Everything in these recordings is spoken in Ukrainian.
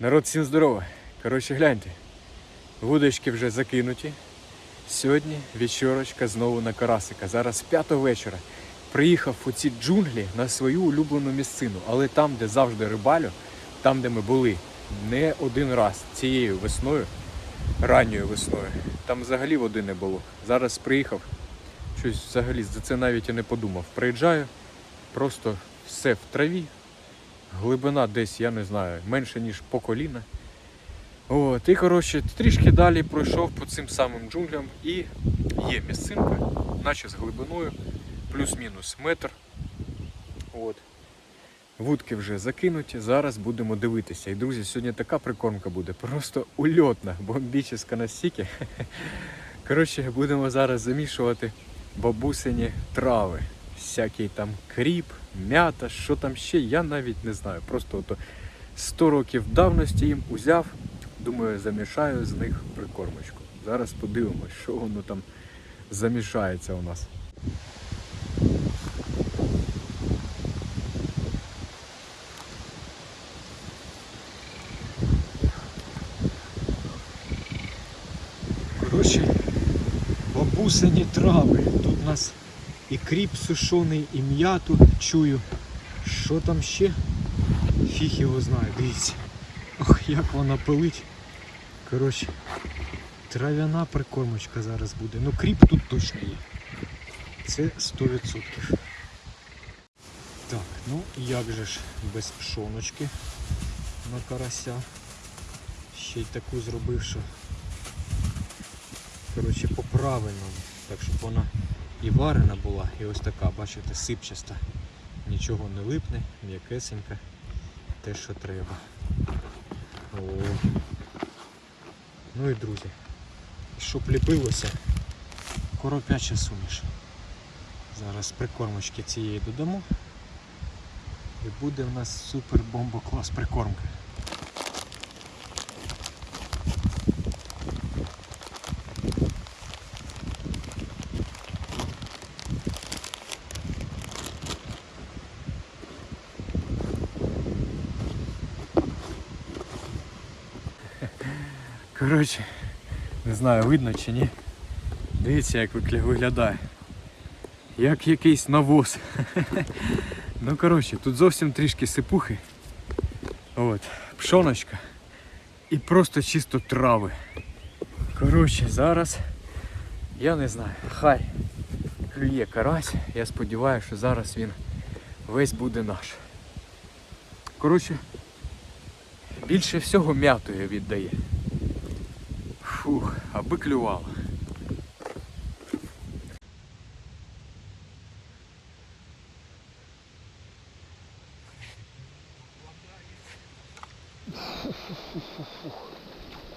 Народ, всім здорово. Коротше, гляньте. Вудочки вже закинуті. Сьогодні вечорочка знову на карасика. Зараз п'ята вечора. Приїхав у ці джунглі на свою улюблену місцину, але там, де завжди рибалю, там, де ми були, не один раз цією весною, ранньою весною, там взагалі води не було. Зараз приїхав, щось взагалі за це навіть і не подумав. Приїжджаю, просто все в траві, глибина десь, я не знаю, менше ніж по коліна. От, і коротше, трішки далі пройшов по цим самим джунглям і є місцинка, наче з глибиною, плюс-мінус метр. От. Вудки вже закинуті, зараз будемо дивитися. І друзі, сьогодні така прикормка буде, просто ульотна, бомбічна настільки. Коротше, будемо зараз замішувати бабусині трави. Всякий там кріп, м'ята, що там ще, я навіть не знаю. Просто ото 100 років давності їм узяв, думаю, замішаю з них прикормочку. Зараз подивимось, що воно там замішається у нас. Коротше, бабусині трави. Тут у нас і кріп сушений, і м'яту чую. Що там ще? Фіг його знає, дивіться. Ох, як вона пилить. Коротше, трав'яна прикормочка зараз буде. Ну кріп тут точно є. Це 100%. Так, ну як же ж без пшоночки на карася. Ще й таку зробив, що коротше по-правильному. Так щоб вона і варена була, і ось така, бачите, сипчаста. Нічого не липне, м'якесенька, те, що треба. О. Ну і друзі. Щоб ліпилося, коропяча суміш. Зараз прикормочки цієї додамо. І буде в нас супер бомбо клас прикормка. Коротше, не знаю, видно чи ні. Дивіться, як виглядає. Як якийсь навоз. ну коротше, тут зовсім трішки сипухи. От, пшоночка. І просто чисто трави. Коротше, зараз я не знаю, хай клює карась. Я сподіваюся, що зараз він весь буде наш. Коротше, більше всього м'ятою віддає. Фух, аби клювало.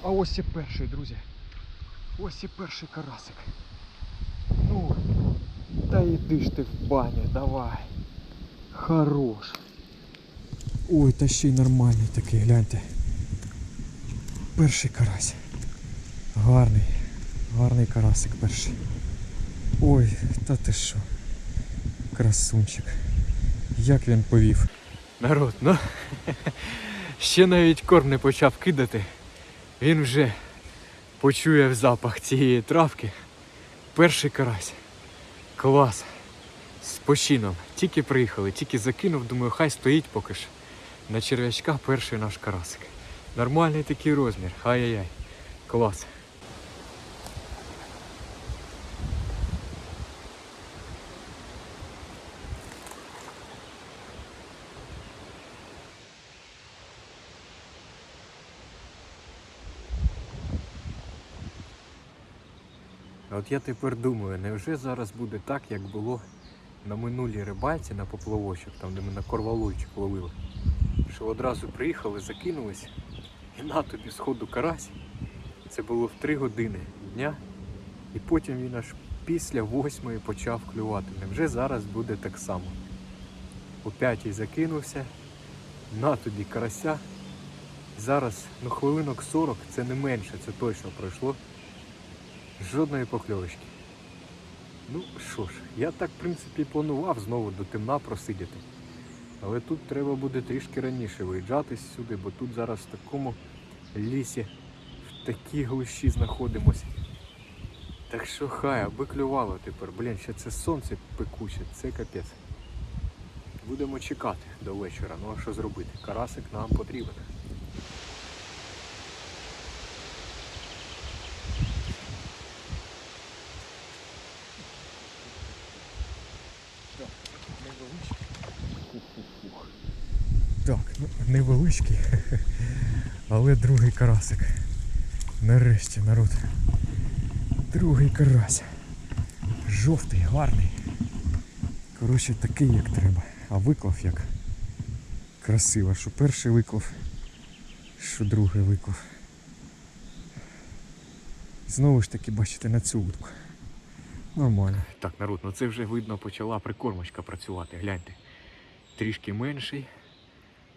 А ось і перший, друзі. Ось і перший карасик. Ну, та йди ж ти в баню, давай. Хорош. Ой, та ще й нормальний такий, гляньте. Перший карась. Гарний, гарний карасик перший. Ой, та ти що? Красунчик. Як він повів. Народ, ну ще навіть корм не почав кидати. Він вже почує запах цієї травки. Перший карась. Клас. З почином. Тільки приїхали, тільки закинув, думаю, хай стоїть поки що. На черв'ячка перший наш карасик. Нормальний такий розмір. Ай-яй-яй. Клас. От я тепер думаю, невже зараз буде так, як було на минулій рибальці на поплавочок, там де ми на корвалойчик ловили. Що одразу приїхали, закинулись, і на тобі сходу карась. Це було в 3 години дня. І потім він аж після восьмої почав клювати. Невже зараз буде так само? О п'ятій закинувся, на тобі карася. Зараз ну хвилинок 40, це не менше, це точно пройшло. Жодної покльовочки. Ну що ж, я так в принципі планував знову до темна просидіти. Але тут треба буде трішки раніше виїжджати сюди, бо тут зараз в такому лісі, в такій глуші знаходимося. Так що хай, аби клювало тепер. Блін, ще це сонце пекуче, це капець. Будемо чекати до вечора. Ну а що зробити? Карасик нам потрібен. Так, ну невеличкий, але другий карасик. Нарешті народ. Другий карась. Жовтий, гарний. Коротше, такий як треба. А виклав як красиво, що перший виклав, що другий виклав. Знову ж таки, бачите, на цю утку. Нормально. Так, народ, ну це вже видно почала прикормочка працювати. Гляньте. Трішки менший,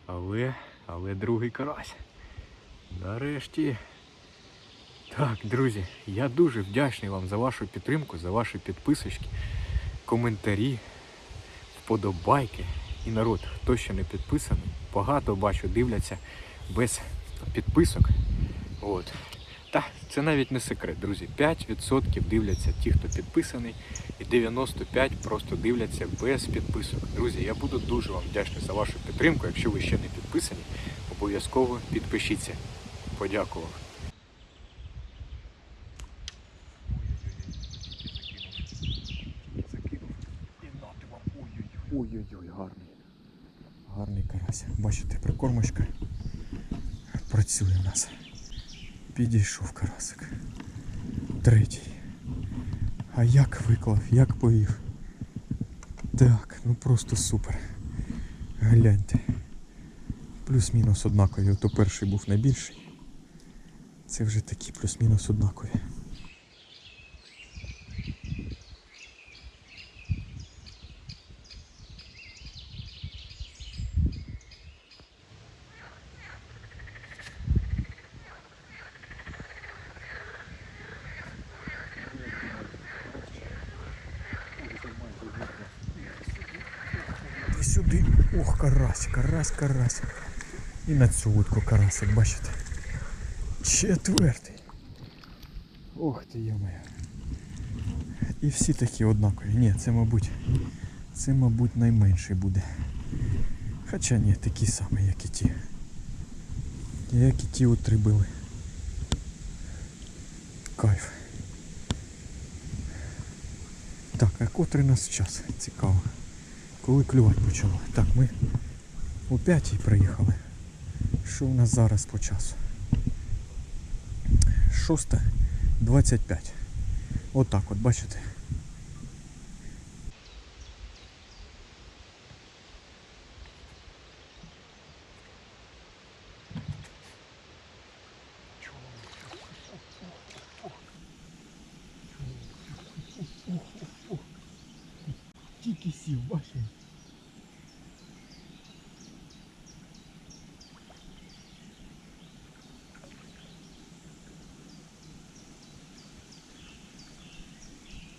але, але другий карась. Нарешті. Так, друзі, я дуже вдячний вам за вашу підтримку, за ваші підписочки, коментарі, вподобайки. І народ, хто ще не підписаний, багато бачу, дивляться без підписок. От. Та це навіть не секрет, друзі. 5% дивляться ті, хто підписаний, і 95% просто дивляться без підписок. Друзі, я буду дуже вам вдячний за вашу підтримку. Якщо ви ще не підписані, обов'язково підпишіться. Подякував. Ой-ой-ой, гарний. Гарний карась. Бачите, прикормочка працює в нас. Підійшов карасик. Третій. А як виклав, як повів. Так, ну просто супер. Гляньте. Плюс-мінус однакові. То перший був найбільший. Це вже такі плюс-мінус однакові. Сюди. Ох, карась, карась, карась. І на цю утку карасик, бачите. Четвертий. Ох ти моя. І всі такі однакові. Ні, це мабуть. Це, мабуть, найменший буде. Хоча ні, такі самі, як і ті. Як і ті от три були. Кайф. Так, а котрий нас час? Цікаво. Коли клювати почало. Так, ми о п'ятій приїхали. Що у нас зараз по часу? 6.25. Отак от, бачите? Тільки сів, бачите?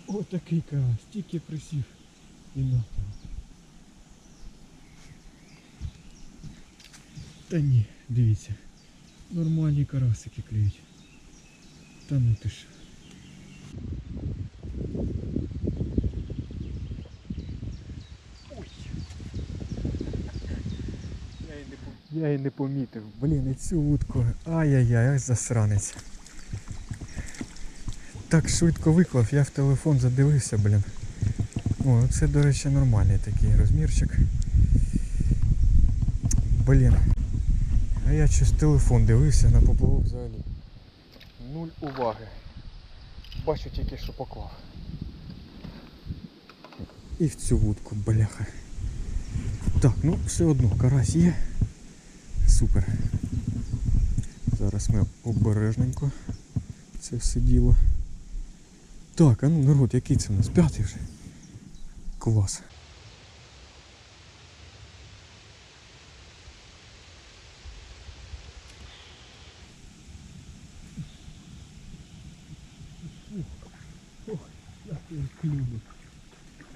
Отакий карась, тільки присів і на там. Та ні, дивіться. Нормальні карасики клюють. Та ну ти ж. Ой. Я і не помітив. Блін, і цю утку. Ай-яй-яй, аж засранець. Так швидко виклав, я в телефон задивився, блін. О, це, до речі, нормальний такий розмірчик. Блін. А я щось телефон дивився на поплавок взагалі. Нуль уваги. Бачу тільки, що поклав. І в цю вудку, бляха. Так, ну все одно, карась є. Супер. Зараз ми обережненько це все діло. Так, а ну народ, який це у нас? П'ятий вже. Клас. Ох, як він клюнув.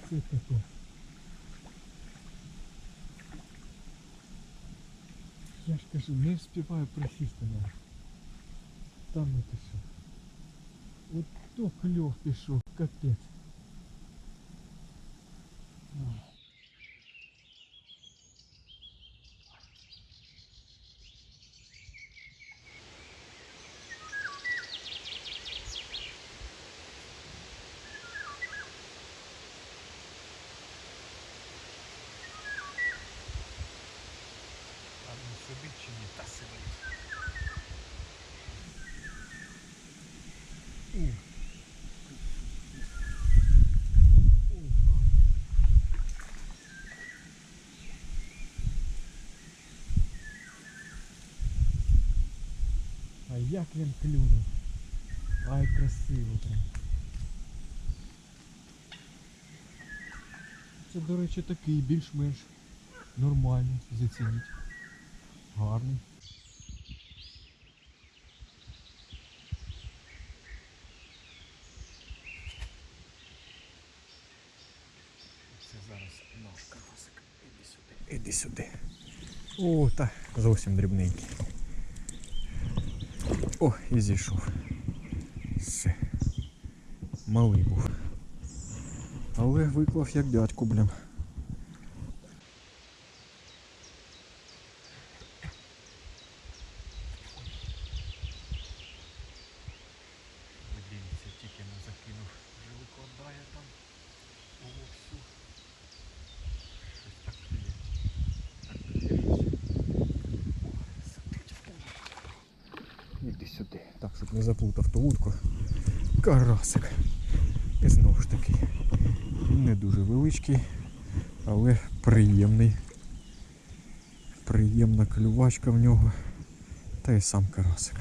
Це таке. Я ж кажу, не встигаю присісти навіть. Там ну ти що. От то кльов пішов, капець. Ой. А він сидить чи ні? Та сидить. Ух. Ух. А як він клюнув? Ай, красиво прям. Це, до речі, такий більш-менш нормальний, зацініть. Гарний. Це зараз наш карасик. Іди сюди. Іди сюди. О, та зовсім дрібненький. О, і зійшов. Все. Малий був. Але виклав як дядьку, блін. Дивіться, тільки не закинув. Вже викладає там у вовсю. Щось так клює. Так клює щось. О, сидить. Іди сюди. Не заплутав ту вудку. Карасик. І знову ж таки. Не дуже величкий, але приємний. Приємна клювачка в нього. Та й сам карасик.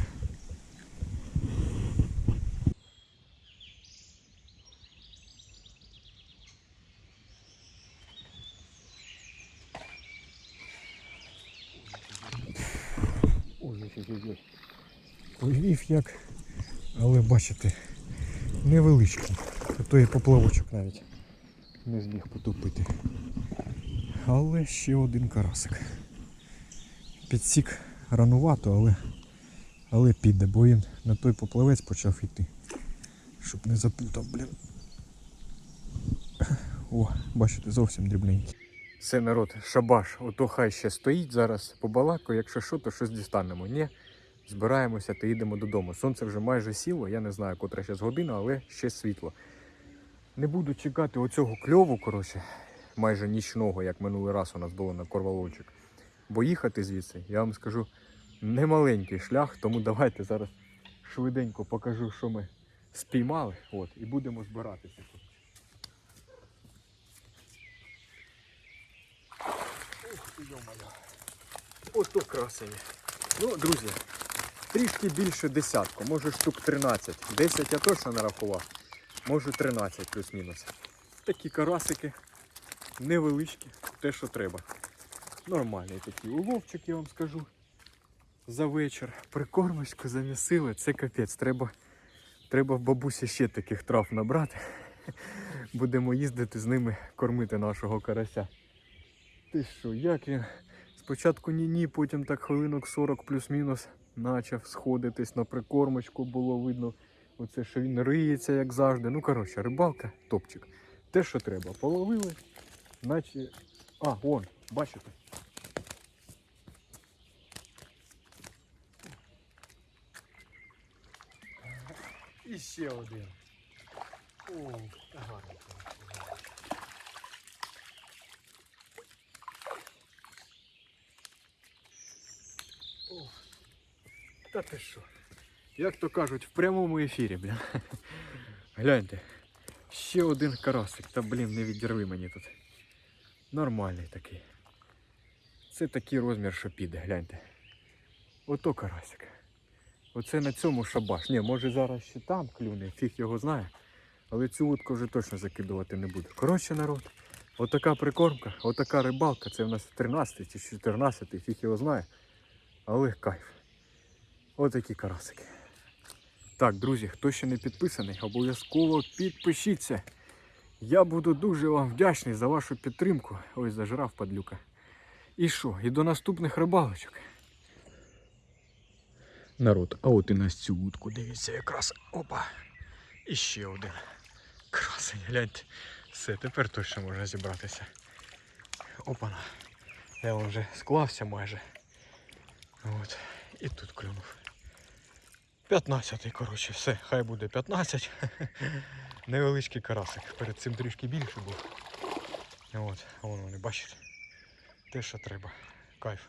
Ой-ой-ой. Повів як, але бачите, невеличкий. А то і поплавочок навіть не зміг потупити. Але ще один карасик. Підсік ранувато, але, але піде, бо він на той поплавець почав йти. Щоб не заплутав, блін. О, бачите, зовсім дрібненький. Це народ, шабаш, ото хай ще стоїть зараз побалако, якщо що, то щось дістанемо. Ні, збираємося та їдемо додому. Сонце вже майже сіло, я не знаю, котра зараз година, але ще світло. Не буду чекати оцього кльову, коротше, майже нічного, як минулий раз у нас було на корвалончик. Бо їхати звідси, я вам скажу, немаленький шлях, тому давайте зараз швиденько покажу, що ми спіймали. От, і будемо збиратися. Ух ти, йо-моє. Ото красені. Ну, друзі, трішки більше десятку, може штук 13. 10 я точно нарахував. Може 13 плюс-мінус. Такі карасики невеличкі, те, що треба. Нормальний такий уловчик, я вам скажу. За вечір. Прикормочку замісили, це капець. Треба, треба в бабусі ще таких трав набрати. Будемо їздити з ними кормити нашого карася. Ти що, як він? Спочатку ні-ні, потім так хвилинок 40 плюс-мінус почав сходитись на прикормочку, було видно. Оце, що він риється, як завжди. Ну, коротше, рибалка, топчик. Те, що треба. Половили, наче. А, вон, бачите? І ще один. О, гарно. О, та ти що? Як то кажуть, в прямому ефірі, бля. Гляньте. Ще один карасик. Та блін, не відірви мені тут. Нормальний такий. Це такий розмір, що піде, гляньте. Ото карасик. Оце на цьому шабаш. Ні, може зараз ще там клюне, фіг його знає. Але цю утку вже точно закидувати не буду. Коротше, народ, отака прикормка, отака рибалка. Це в нас 13 чи 14, фіг його знає. Але кайф. Отакі карасики. Так, друзі, хто ще не підписаний, обов'язково підпишіться. Я буду дуже вам вдячний за вашу підтримку. Ось зажрав падлюка. І що? І до наступних рибалочок. Народ, а от і на цю вудку, дивіться, якраз. Опа! І ще один. Красень, гляньте. Все, тепер точно можна зібратися. Опана. Я вже склався майже. От. І тут клюнув. 15, коротше, все, хай буде 15. Невеличкий карасик. Перед цим трішки більше був. От, Вон воно не бачите. Те, що треба. Кайф.